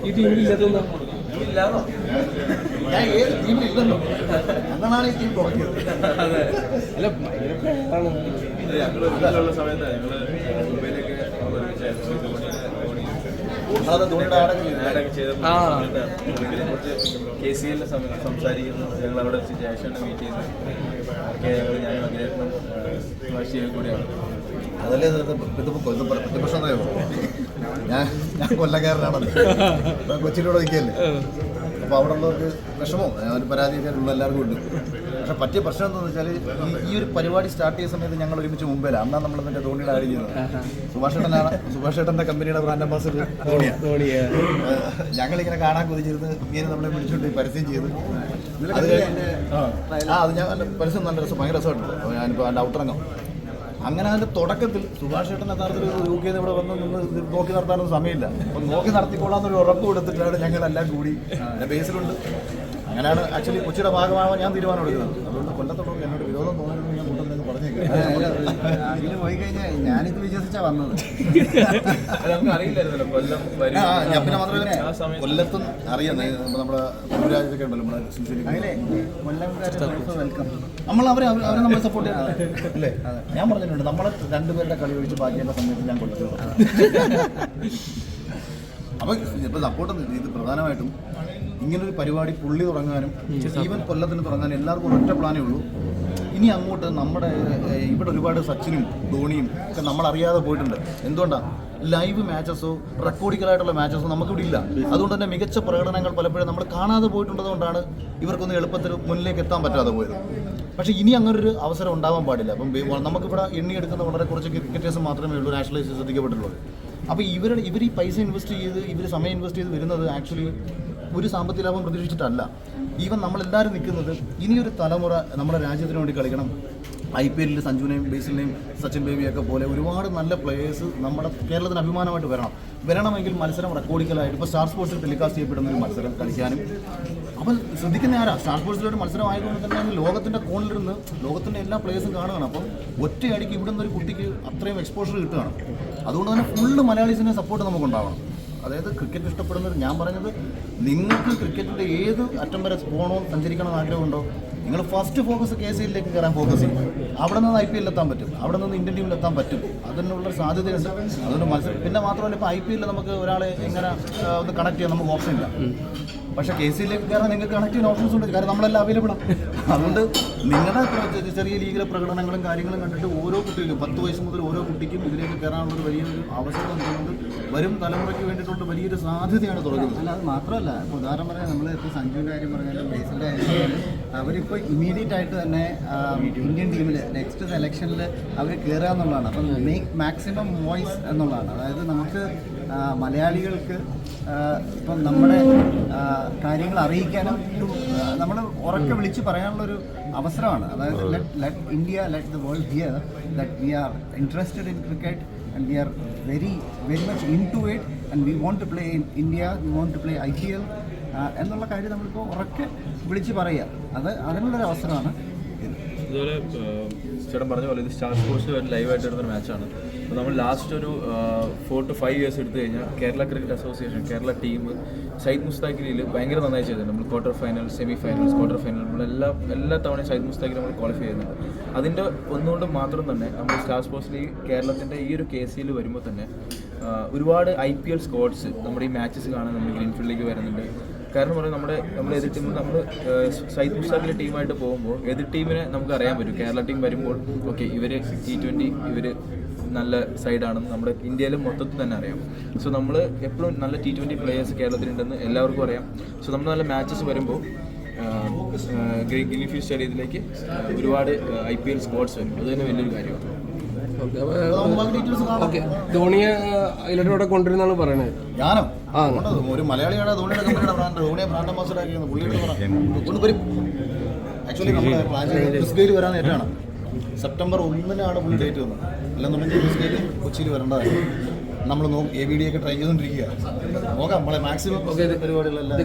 ഈ ടീമിലില്ലാത്ത ഞാൻ ഏത് ടീമിലില്ലെന്നോ അങ്ങനാണ് ഈ ടീം തുടങ്ങിയത് അല്ല ഞങ്ങൾ മുംബൈയിലേക്ക് കെ സി എല്ലാം സംസാരിക്കുന്നു. ഞങ്ങൾ അവിടെ വെച്ച് ജാഷനെ മീറ്റ് ചെയ്യുന്നു ഒക്കെ ഞങ്ങൾ ഞാനും അഗ്രഹത്തിനും വാശിയും കൂടിയാണ്. അതല്ലേ പ്രതിപക്ഷം അറിയാമോ ഞാൻ ഞാൻ കൊല്ലക്കാരനാണല്ലോ കൊച്ചിയിലൂടെ നിൽക്കല്ലേ അപ്പോൾ അവിടെ ഉള്ളവർക്ക് വിഷമോ? ഒരു പരാതിക്കാരുള്ള എല്ലാവർക്കും ഉണ്ട്. പക്ഷെ പറ്റിയ പ്രശ്നം എന്താണെന്ന് വെച്ചാൽ ഈ ഈ ഒരു പരിപാടി സ്റ്റാർട്ട് ചെയ്യുന്ന സമയത്ത് ഞങ്ങൾ ഒരുമിച്ച് മുമ്പേല അന്നാണ് നമ്മൾ എന്നിട്ട് ധോണിയുടെ ആഡ് ചെയ്യുന്നത് സുഭാഷ് ഏട്ടനാണ് സുഭാഷ് ഏട്ടന്റെ കമ്പനിയുടെ ബ്രാൻഡ് അംബാസിഡർ ധോണിയാണ് ഏഹ് ഞങ്ങളിങ്ങനെ കാണാൻ കൊതിച്ചിരുന്ന് ഇങ്ങനെ നമ്മളെ വിളിച്ചുകൊണ്ട് പരസ്യം ചെയ്തു. അത് ആ അത് ഞാൻ പരസ്യം നല്ല രസം ഭയങ്കര രസമായിട്ടുണ്ട്. ഞാനിപ്പോൾ അതിന്റെ ഔട്ടറങ്ങം. അങ്ങനെ അതിന്റെ തുടക്കത്തിൽ സുഭാഷ് ചേട്ടൻ യഥാർത്ഥത്തിൽ യു കെ ഇവിടെ വന്ന്. നിന്ന് നോക്കി നടത്താനൊന്നും സമയമില്ല. അപ്പം നോക്കി നടത്തിക്കോളാന്നൊരു ഉറപ്പ് കൊടുത്തിട്ടാണ് ഞങ്ങളെല്ലാം കൂടി ബേസിലുണ്ട്. അങ്ങനെയാണ് ആക്ച്വലി കൊച്ചിയുടെ ഭാഗമാവാൻ ഞാൻ തീരുമാനം എടുക്കുന്നത് അതുകൊണ്ട് കൊല്ലത്തോളം എന്നോട് വിരോധം തോന്നുന്നു ഞാൻ അതിന് പോയി കഴിഞ്ഞാൽ ഞാനിത് വിശ്വസിച്ചാ വന്നത്. അറിയില്ലായിരുന്നല്ലോ കൊല്ലം ഞാൻ പിന്നെ മാത്രമല്ല കൊല്ലത്തും അറിയാം. നമ്മുടെ ഉണ്ടല്ലോ നമ്മുടെ നമ്മൾ അവരെ അവരെ നമ്മളെ സപ്പോർട്ട് അല്ലേ? ഞാൻ പറഞ്ഞിട്ടുണ്ട് നമ്മളെ രണ്ടുപേരുടെ കളി ഒഴിച്ച് ബാക്കിയുള്ള സമയത്ത് ഞാൻ കൊല്ലത്തിൽ അപ്പൊ ഇപ്പൊ സപ്പോർട്ട് ഇത് പ്രധാനമായിട്ടും ഇങ്ങനൊരു പരിപാടി പുള്ളി തുടങ്ങാനും ഈവൻ കൊല്ലത്തിന് തുടങ്ങാനും എല്ലാവർക്കും ഒറ്റ പ്ലാനേ ഉള്ളൂ. ഇനി അങ്ങോട്ട് നമ്മുടെ ഇവിടെ ഒരുപാട് സച്ചിനും ധോണിയും ഒക്കെ നമ്മൾ അറിയാതെ പോയിട്ടുണ്ട് എന്തുകൊണ്ടാണ് ലൈവ് മാച്ചസോ റെക്കോർഡിക്കലായിട്ടുള്ള മാച്ചസോ നമുക്കിവിടെ ഇല്ല. അതുകൊണ്ട് തന്നെ മികച്ച പ്രകടനങ്ങൾ പലപ്പോഴും നമ്മൾ കാണാതെ പോയിട്ടുള്ളതുകൊണ്ടാണ് ഇവർക്കൊന്ന് എളുപ്പത്തിൽ മുന്നിലേക്ക് എത്താൻ പറ്റാതെ പോയത്. പക്ഷേ ഇനി അങ്ങനൊരു അവസരം ഉണ്ടാവാൻ പാടില്ല. അപ്പം നമുക്കിവിടെ എണ്ണിയെടുക്കുന്ന വളരെ കുറച്ച് ക്രിക്കറ്റേഴ്സ് മാത്രമേ ഉള്ളൂ നാഷണലൈസ് ശ്രദ്ധിക്കപ്പെട്ടുള്ളൂ. അപ്പോൾ ഇവരുടെ ഇവർ ഈ പൈസ ഇൻവെസ്റ്റ് ചെയ്ത് ഇവർ സമയം ഇൻവെസ്റ്റ് ചെയ്ത് വരുന്നത് ആക്ച്വലി ഒരു സാമ്പത്തിക ലാഭം പ്രതീക്ഷിച്ചിട്ടല്ല. ഈവൻ നമ്മളെല്ലാവരും നിൽക്കുന്നത് ഇനിയൊരു തലമുറ നമ്മുടെ രാജ്യത്തിന് വേണ്ടി കളിക്കണം. ഐ പി എല്ലിൽ സഞ്ജുവിനെയും ബേസിലിനെയും സച്ചിൻ ബേബിയൊക്കെ പോലെ ഒരുപാട് നല്ല പ്ലേയേഴ്സ് നമ്മുടെ കേരളത്തിന് അഭിമാനമായിട്ട് വരണം. വരണമെങ്കിൽ മത്സരം റെക്കോർഡിക്കലായിട്ട് ഇപ്പോൾ സ്റ്റാർ സ്പോർട്സിൽ ടെലികാസ്റ്റ് ചെയ്യപ്പെടുന്ന ഒരു മത്സരം കളിക്കാനും. അപ്പം ശ്രദ്ധിക്കുന്ന ആരാ? സ്റ്റാർ സ്പോർട്സിലൊരു മത്സരം ആയതുകൊണ്ട് തന്നെ ലോകത്തിന്റെ കോണിലിരുന്ന് ലോകത്തിന്റെ എല്ലാ പ്ലേയേഴ്സും കാണുകയാണ്. അപ്പം ഒറ്റയടിക്ക് ഇവിടെ നിന്ന് ഒരു കുട്ടിക്ക് അത്രയും എക്സ്പോഷർ കിട്ടുകയാണ്. അതുകൊണ്ട് തന്നെ ഫുള്ള് മലയാളീസിന്റെ സപ്പോർട്ട് നമുക്കുണ്ടാവണം. അതായത് ക്രിക്കറ്റ് ഇഷ്ടപ്പെടുന്നത് ഞാൻ പറഞ്ഞത് നിങ്ങൾക്ക് ക്രിക്കറ്റിന്റെ ഏത് അറ്റം വരെ പോകണോ സഞ്ചരിക്കണം ആഗ്രഹമുണ്ടോ? നിങ്ങൾ ഫസ്റ്റ് ഫോക്കസ് കെ സി എല്ലിലേക്ക് കയറാൻ ഫോക്കസ് ചെയ്യും. അവിടെ നിന്ന് ഐ പി എല്ലിൽ എത്താൻ പറ്റും. അവിടെ നിന്ന് ഇന്ത്യൻ ടീമിൽ എത്താൻ പറ്റും. അതിനുള്ള സാധ്യതയുണ്ട്. അതുകൊണ്ട് മത്സരം. പിന്നെ മാത്രമല്ല ഇപ്പോൾ ഐ പി എല്ലിൽ നമുക്ക് ഒരാളെ എങ്ങനെ ഒന്ന് കണക്ട് ചെയ്യാൻ നമുക്ക് ഓപ്ഷൻ ഇല്ല. പക്ഷേ കെ സി എല്ലിലേക്ക് കയറാൻ നിങ്ങൾക്ക് കണക്ട് ചെയ്യുന്ന ഓപ്ഷൻസ് ഉണ്ട്. കാരണം നമ്മളെല്ലാം അവൈലബിൾ ആണ്. അതുകൊണ്ട് നിങ്ങളുടെ ചെറിയ ലീഗിലെ പ്രകടനങ്ങളും കാര്യങ്ങളും കണ്ടിട്ട് ഓരോ കുട്ടിക്കും പത്ത് വയസ്സ് മുതൽ ഓരോ കുട്ടിക്കും ഇതിലേക്ക് കയറാനുള്ള ഒരു വലിയൊരു അവസരം നൽകുന്നുണ്ട് വരും തലമുറയ്ക്ക് വേണ്ടിയിട്ടുള്ള വലിയൊരു സാധ്യതയാണ് തുറക്കുന്നത് അല്ല അത് മാത്രമല്ല ഉദാഹരണം പറയാം നമ്മൾ ഇപ്പോൾ സഞ്ജുവിന്റെ കാര്യം പറഞ്ഞാലും ബേസിന്റെ കാര്യം അവരിപ്പോൾ ഇമ്മീഡിയറ്റ് ആയിട്ട് തന്നെ ഇന്ത്യൻ ടീമിൽ നെക്സ്റ്റ് സെലക്ഷനിൽ അവർ കയറുക എന്നുള്ളതാണ്. അപ്പം മേക്ക് മാക്സിമം വോയിസ് എന്നുള്ളതാണ്. അതായത് നമുക്ക് മലയാളികൾക്ക് ഇപ്പം നമ്മുടെ കാര്യങ്ങൾ അറിയിക്കാനും നമ്മൾ ഉറക്കെ വിളിച്ച് പറയാനുള്ളൊരു അവസരമാണ്. അതായത് let India let the world hear that we are interested in cricket and we are very very much into it and we want to play in India we want to play IPL uh, എന്നുള്ള കാര്യം നമ്മളിപ്പോൾ ഉറക്കെ വിളിച്ച് പറയുക അത് അതിനുള്ളൊരു അവസരമാണ് ഇതുപോലെ ചേട്ടൻ പറഞ്ഞ പോലെ ഇത് സ്റ്റാർ സ്പോർട്സ് ലൈവായിട്ട് എടുത്തൊരു മാച്ചാണ് അപ്പോൾ നമ്മൾ ലാസ്റ്റ് ഒരു ഫോർ ടു ഫൈവ് ഇയേഴ്സ് എടുത്തു കഴിഞ്ഞാൽ Kerala cricket association Kerala team Syed മുസ്താഖിലിയിൽ ഭയങ്കര നന്നായി ചെയ്തിട്ടുണ്ട്. നമ്മൾ quarter final semi finals quarter final നമ്മളെല്ലാം എല്ലാ തവണയും സയ്യിദ് മുസ്താഖിൽ നമ്മൾ ക്വാളിഫൈ ചെയ്യുന്നുണ്ട്. അതിന്റെ ഒന്നുകൊണ്ട് മാത്രം തന്നെ നമ്മൾ സ്റ്റാർ സ്പോർട്സിൽ കേരളത്തിന്റെ ഈ ഒരു കെ സിയിൽ വരുമ്പോൾ തന്നെ ഒരുപാട് ഐ പി എൽ സ്കോഡ്സ് നമ്മുടെ ഈ മാച്ചസ് കാണാൻ നമ്മൾ ഗ്രീൻഫീൽഡിലേക്ക് വരുന്നുണ്ട്. കാരണം പറഞ്ഞാൽ നമ്മുടെ നമ്മൾ എതിർ ടീം നമ്മൾ സൈദ് മുസ്താഖിലെ ടീമായിട്ട് പോകുമ്പോൾ എതിർ ടീമിനെ നമുക്ക് അറിയാൻ പറ്റും. കേരള ടീം വരുമ്പോൾ ഓക്കെ ഇവർ ടി ട്വന്റി ഇവർ നല്ല സൈഡാണെന്ന് നമ്മുടെ ഇന്ത്യയിലും മൊത്തത്തിൽ തന്നെ അറിയാം. സോ നമ്മൾ എപ്പോഴും നല്ല ടി ട്വന്റി പ്ലേയേഴ്സ് കേരളത്തിലുണ്ടെന്ന് എല്ലാവർക്കും അറിയാം. സോ നമ്മൾ നല്ല മാച്ചസ് വരുമ്പോൾ ഗ്രീൻഫീൽഡ് സ്റ്റേഡിയത്തിലേക്ക് ഒരുപാട് ഐ പി എൽ സ്പോർട്സ് വരും. അത് തന്നെ വലിയൊരു കാര്യമാണ്. ഓക്കെ ധോണിയെ അതിലോട്ട് കൊണ്ടുവരുന്നാണ് പറയണത്. ഞാനോ? ആ. ഒരു മലയാളിയാണ് ധോണിയുടെ കമ്പനിയുടെ ബ്രാൻഡ് ധോണിയെ ബ്രാൻഡ് അംബാസഡർ ആക്കിയത് പുള്ളിയുടെ ആക്ച്വലി നമ്മൾ പ്ലാൻ ചെയ്ത് ക്രിസ് ഗെയിൽ വരാൻ നേരമാണ് സെപ്റ്റംബർ ഒന്നിനാണ് പുള്ളി ഡേറ്റ് വന്നത്. അല്ലെന്നുണ്ടെങ്കിൽ ക്രിസ് ഗെയിൽ കൊച്ചിയിൽ വരേണ്ടതായിരുന്നു നമ്മൾ നോ എ ബി ഡി ഒക്കെ ട്രൈ ചെയ്തുകൊണ്ടിരിക്കുക നോക്കാം നമ്മളെ മാക്സിമം പരിപാടികളെല്ലാം